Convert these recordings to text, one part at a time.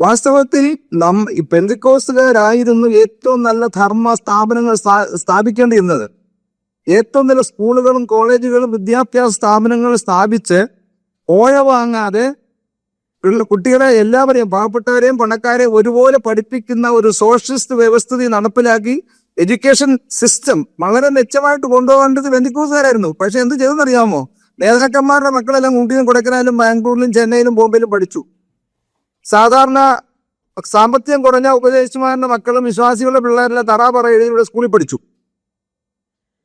വാസ്തവത്തിൽ നം പെന്തിക്കോസുകാരായിരുന്നു ഏറ്റവും നല്ല ധർമ്മ സ്ഥാപനങ്ങൾ സ്ഥാപിക്കേണ്ടിയിരുന്നത്. ഏറ്റവും നല്ല സ്കൂളുകളും കോളേജുകളും വിദ്യാഭ്യാസ സ്ഥാപനങ്ങളും സ്ഥാപിച്ച് ഓഴ വാങ്ങാതെ ഉള്ള കുട്ടികളെ എല്ലാവരെയും പാവപ്പെട്ടവരെയും പണക്കാരെയും ഒരുപോലെ പഠിപ്പിക്കുന്ന ഒരു സോഷ്യലിസ്റ്റ് വ്യവസ്ഥിതി നടപ്പിലാക്കി എഡ്യൂക്കേഷൻ സിസ്റ്റം വളരെ മെച്ചമായിട്ട് കൊണ്ടുപോകേണ്ടത് ബന്ധുക്കൂസുകാരായിരുന്നു പക്ഷെ എന്ത് ചെയ്തെന്നറിയാമോ? നേതാക്കന്മാരുടെ മക്കളെല്ലാം ഊട്ടിയും കൊടക്കനാലും ബാംഗ്ലൂരിലും ചെന്നൈയിലും ബോംബെയിലും പഠിച്ചു. സാധാരണ സാമ്പത്തികം കുറഞ്ഞ ഉപദേശിമാരുടെ മക്കളും വിശ്വാസികളുടെ പിള്ളേരെല്ലാം തറാപറ എഴുതിയുടെ സ്കൂളിൽ പഠിച്ചു.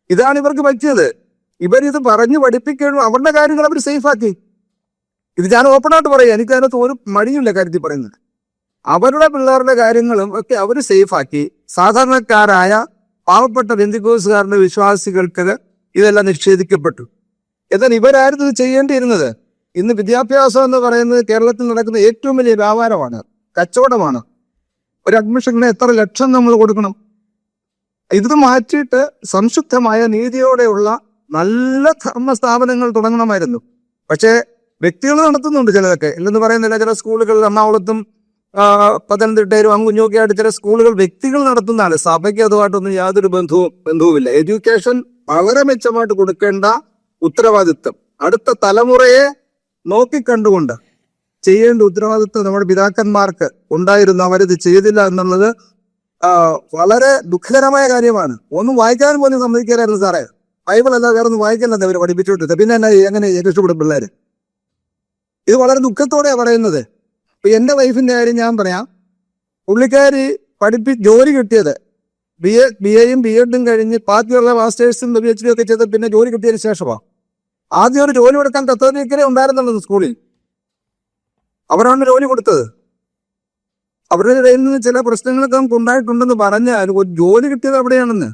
ഇതാണ് ഇവർക്ക് പറ്റിയത്. ഇവരിത് പറഞ്ഞു പഠിപ്പിക്കണം? അവരുടെ കാര്യങ്ങൾ അവർ സേഫാക്കി ഇത് ഞാൻ ഓപ്പണായിട്ട് പറയാം. എനിക്ക് അതിനകത്ത് ഒരു മടിയില്ല കാര്യത്തിൽ പറയുന്നത്. അവരുടെ പിള്ളേരുടെ കാര്യങ്ങളും ഒക്കെ അവർ സേഫാക്കി സാധാരണക്കാരായ പാവപ്പെട്ട ബന്ധുക്കോസുകാരുടെ വിശ്വാസികൾക്ക് ഇതെല്ലാം നിഷേധിക്കപ്പെട്ടു. എന്നാൽ ഇവരായിരുന്നു ഇത് ചെയ്യേണ്ടിയിരുന്നത്. ഇന്ന് വിദ്യാഭ്യാസം എന്ന് പറയുന്നത് കേരളത്തിൽ നടക്കുന്ന ഏറ്റവും വലിയ വ്യാപാരമാണ് കച്ചവടമാണ്. ഒരു അഡ്മിഷന് എത്ര ലക്ഷം നമ്മൾ കൊടുക്കണം? ഇത് മാറ്റിയിട്ട് സംശുദ്ധമായ നീതിയോടെയുള്ള നല്ല ധർമ്മ സ്ഥാപനങ്ങൾ തുടങ്ങണമായിരുന്നു. പക്ഷേ വ്യക്തികൾ നടത്തുന്നുണ്ട് ചിലതൊക്കെ. ഇല്ലെന്ന് പറയുന്നില്ല ചില സ്കൂളുകൾ എറണാകുളത്തും പത്തനംതിട്ടയിലും അങ്ങുഞ്ഞൊക്കെ ആയിട്ട് ചില സ്കൂളുകൾ വ്യക്തികൾ നടത്തുന്നതാണ്. സഭയ്ക്ക് അതുമായിട്ടൊന്നും യാതൊരു ബന്ധവും ബന്ധവുമില്ല. എഡ്യൂക്കേഷൻ വളരെ മെച്ചമായിട്ട് കൊടുക്കേണ്ട ഉത്തരവാദിത്വം. അടുത്ത തലമുറയെ നോക്കിക്കണ്ടുകൊണ്ട് ചെയ്യേണ്ട ഉത്തരവാദിത്വം നമ്മുടെ പിതാക്കന്മാർക്ക് ഉണ്ടായിരുന്നു. അവരിത് ചെയ്തില്ല എന്നുള്ളത് വളരെ ദുഃഖകരമായ കാര്യമാണ്. ഒന്നും വായിക്കാൻ പോലും സമ്മതിക്കാനായിരുന്നു സാറേ. ബൈബിൾ അല്ല വേറെ ഒന്നും വായിക്കില്ലെന്ന് അവർ പഠിപ്പിച്ചുകൊണ്ടിരുന്നത്. പിന്നെ എന്നാ എങ്ങനെ രക്ഷപ്പെടും പിള്ളേര്? ഇത് വളരെ ദുഃഖത്തോടെയാണ് പറയുന്നത്. ഇപ്പൊ എന്റെ വൈഫിന്റെ കാര്യം ഞാൻ പറയാം. പുള്ളിക്കാരി പഠിപ്പി ജോലി കിട്ടിയത് ബി എ ബി എയും ബി എഡും കഴിഞ്ഞ് ബാക്കിയുള്ള മാസ്റ്റേഴ്സും പി എച്ച് ഡി ഒക്കെ ചെയ്ത് പിന്നെ ജോലി കിട്ടിയതിന് ശേഷമാണ് ആദ്യം ഒരു ജോലി കൊടുക്കാൻ കത്തോലിക്കരെ ഉണ്ടായിരുന്നുള്ളത് സ്കൂളിൽ. അവരാണ് ജോലി കൊടുത്തത്. അവരുടെ ഇടയിൽ നിന്ന് ചില പ്രശ്നങ്ങളൊക്കെ നമുക്ക് ഉണ്ടായിട്ടുണ്ടെന്ന് പറഞ്ഞാൽ ഒരു ജോലി കിട്ടിയത് അവിടെയാണെന്ന്.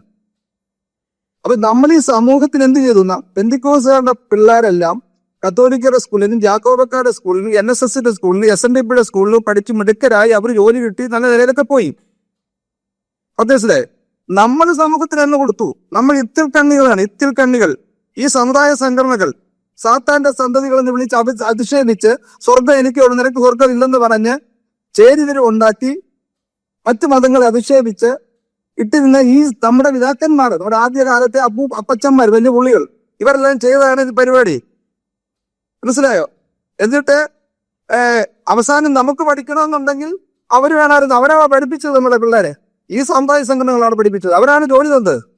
അപ്പൊ നമ്മൾ ഈ സമൂഹത്തിന് എന്ത് ചെയ്തു? പെന്തിക്കോസുകാരുടെ പിള്ളേരെല്ലാം കത്തോലിക്കരുടെ സ്കൂളിലും ജാക്കോബക്കാരുടെ സ്കൂളിലും എൻ എസ് എസിന്റെ സ്കൂളിലും എസ് എൻ ഡി പിയുടെ സ്കൂളിലും പഠിച്ച് മിടുക്കരായി അവർ ജോലി കിട്ടി നല്ല നിലയിലൊക്കെ പോയി. മനസ്സിലായി നമ്മൾ സമൂഹത്തിന് എന്ന് കൊടുത്തു? നമ്മൾ ഇത്തിൽ കണ്ണികളാണ് ഇത്തിൽ കണ്ണികൾ ഈ സമുദായ സംഘടനകൾ സാത്താന്റെ സന്തതികൾ എന്ന് വിളിച്ച് അഭി അധിക്ഷേപിച്ച് സ്വർഗം എനിക്കുള്ളൂ നിനക്ക് സ്വർഗം ഇല്ലെന്ന് പറഞ്ഞ് ചേരിതിരിവ് ഉണ്ടാക്കി മറ്റു മതങ്ങളെ അധിക്ഷേപിച്ച് ഇട്ടിരുന്ന ഈ നമ്മുടെ പിതാക്കന്മാർ നമ്മുടെ ആദ്യകാലത്തെ അപ്പൂ അപ്പച്ചന്മാർ വലിയ പുള്ളികൾ ഇവരെല്ലാം ചെയ്തതാണ് ഇത് പരിപാടി. മനസ്സിലായോ? എന്നിട്ട് അവസാനം നമുക്ക് പഠിക്കണമെന്നുണ്ടെങ്കിൽ അവർ വേണമായിരുന്നു. അവരാ പഠിപ്പിച്ചത് നമ്മുടെ പിള്ളേരെ. ഈ സമുദായ സംഘടനകളാണ് പഠിപ്പിച്ചത്. അവരാണ് ജോലി തന്നത്.